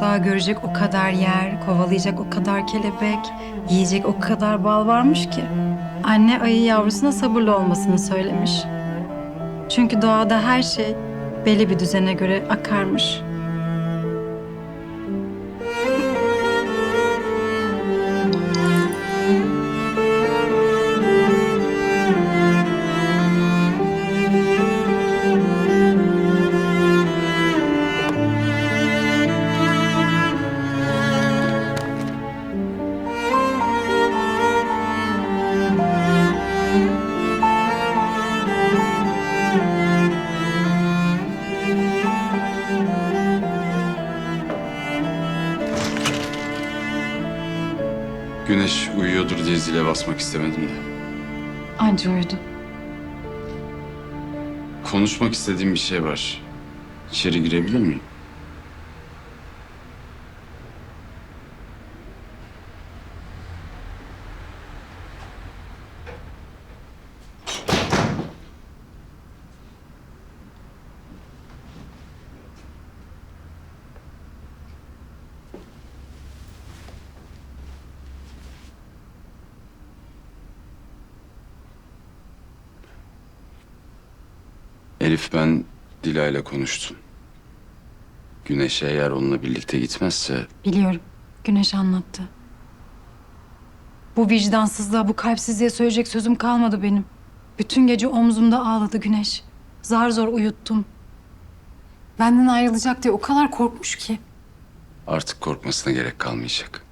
Daha görecek o kadar yer, kovalayacak o kadar kelebek, yiyecek o kadar bal varmış ki. Anne ayı yavrusuna sabırlı olmasını söylemiş. Çünkü doğada her şey belli bir düzene göre akarmış. Güneş uyuyordur diye zile basmak istemedim de. Anca uyudu. Konuşmak istediğim bir şey var. İçeri girebilir miyim? Elif ben Dila ile konuştum. Güneş'e eğer onunla birlikte gitmezse Biliyorum. Güneş anlattı. Bu vicdansızlığa, bu kalpsizliğe söyleyecek sözüm kalmadı benim. Bütün gece omzumda ağladı Güneş. Zar zor uyuttum. Benden ayrılacak diye o kadar korkmuş ki. artık korkmasına gerek kalmayacak.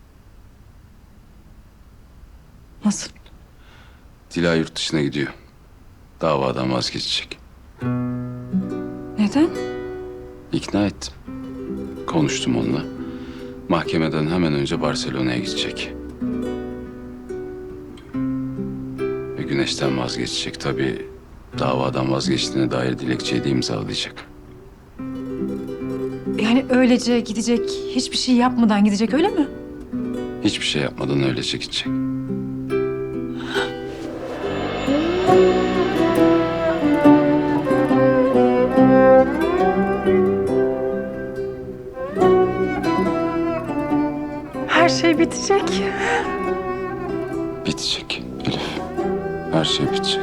Nasıl? Dila yurt dışına gidiyor. Davadan vazgeçecek. Neden? İkna ettim. Konuştum onunla. Mahkemeden hemen önce Barcelona'ya gidecek. Ve Güneş'ten vazgeçecek. Tabii davadan vazgeçtiğine dair dilekçeyi de imzalayacak. Yani öylece gidecek, hiçbir şey yapmadan gidecek öyle mi? Hiçbir şey yapmadan öylece gidecek. Her şey bitecek. Bitecek Elif. Her şey bitecek.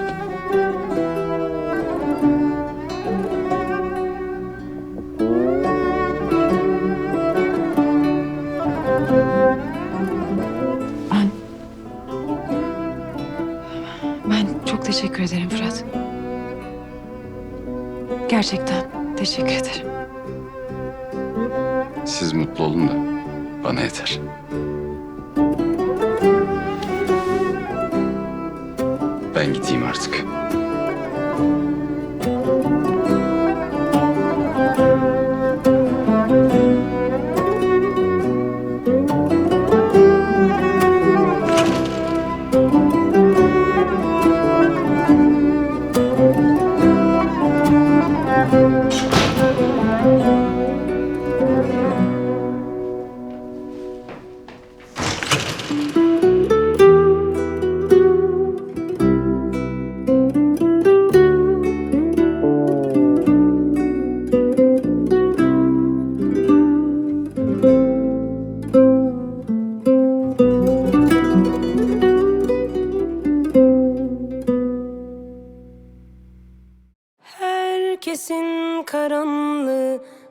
Ben... Ben çok teşekkür ederim Fırat. Gerçekten teşekkür ederim. Siz mutlu olun da bana yeter. Ben gideyim artık.